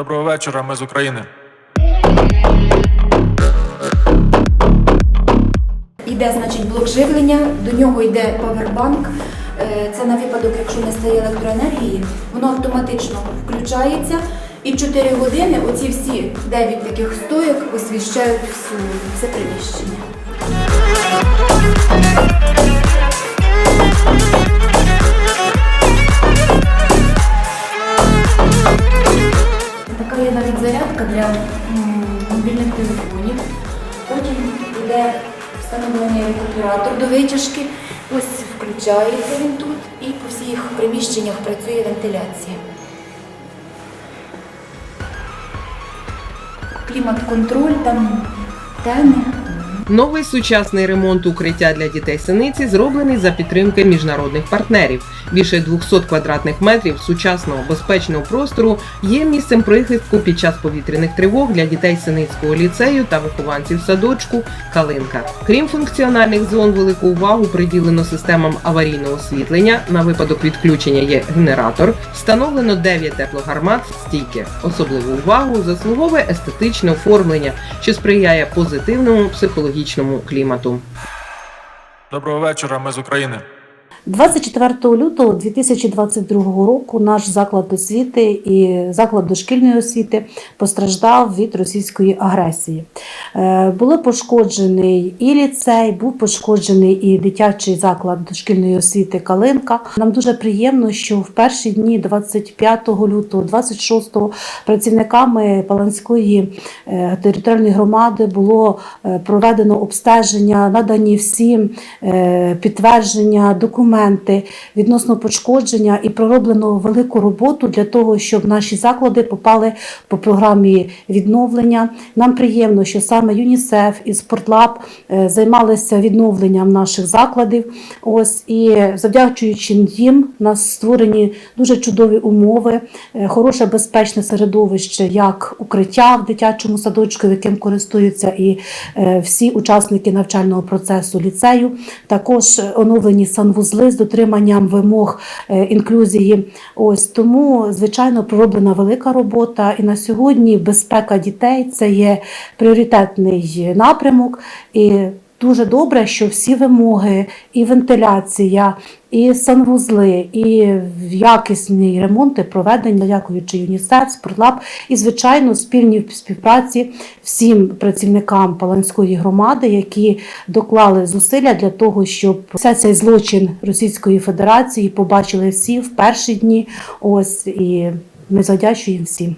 Доброго вечора, ми з України. Йде, значить, блок живлення, до нього йде павербанк. Е, Це на випадок, якщо не стає електроенергії, воно автоматично включається. І 4 години оці всі 9 таких стоїк освіщають всю все приміщення. Для мобільних телефонів. Потім йде встановлений рекуператор до витяжки. Ось включається він тут і по всіх приміщеннях працює вентиляція. Клімат-контроль, там тени. Новий сучасний ремонт укриття для дітей синиці зроблений за підтримки міжнародних партнерів. Більше 200 квадратних метрів сучасного безпечного простору є місцем прихистку під час повітряних тривог для дітей синицького ліцею та вихованців садочку Калинка. Крім функціональних зон, велику увагу приділено системам аварійного освітлення. На випадок відключення є генератор. Встановлено 9 теплогармат стійки. Особливу увагу заслуговує естетичне оформлення, що сприяє позитивному психологічному клімату. Доброго вечора, ми з України. 24 лютого 2022 року наш заклад освіти і заклад дошкільної освіти постраждав від російської агресії. Е, Були пошкоджений і ліцей, був пошкоджений і дитячий заклад дошкільної освіти Калинка. Нам дуже приємно, що в перші дні 25 лютого, 26 працівниками Паланської е, територіальної громади було е, проведено обстеження, надані всі підтвердження, документи відносно пошкодження і пророблено велику роботу для того, щоб наші заклади попали по програмі відновлення. Нам приємно, що саме ЮНІСЕФ і Спортлаб е, займалися відновленням наших закладів. Ось і завдячуючи їм, у нас створені дуже чудові умови, е, хороше безпечне середовище, як укриття в дитячому садочку, яким користуються і е, всі учасники навчального процесу ліцею. Також оновлені санвузли з дотриманням вимог е, інклюзії. Ось тому, звичайно, пророблена велика робота. І на сьогодні безпека дітей це є пріоритетний напрямок. І Дуже добре, що всі вимоги, і вентиляція, і санвузли, і якісні ремонти проведені, дякуючи ЮНІСЕФ, Спортлаб і, звичайно, спільній співпраці всім працівникам Паланської громади, які доклали зусилля для того, щоб вся цей злочин Російської Федерації побачили всі в перші дні. Ось і ми завдячуємо всім.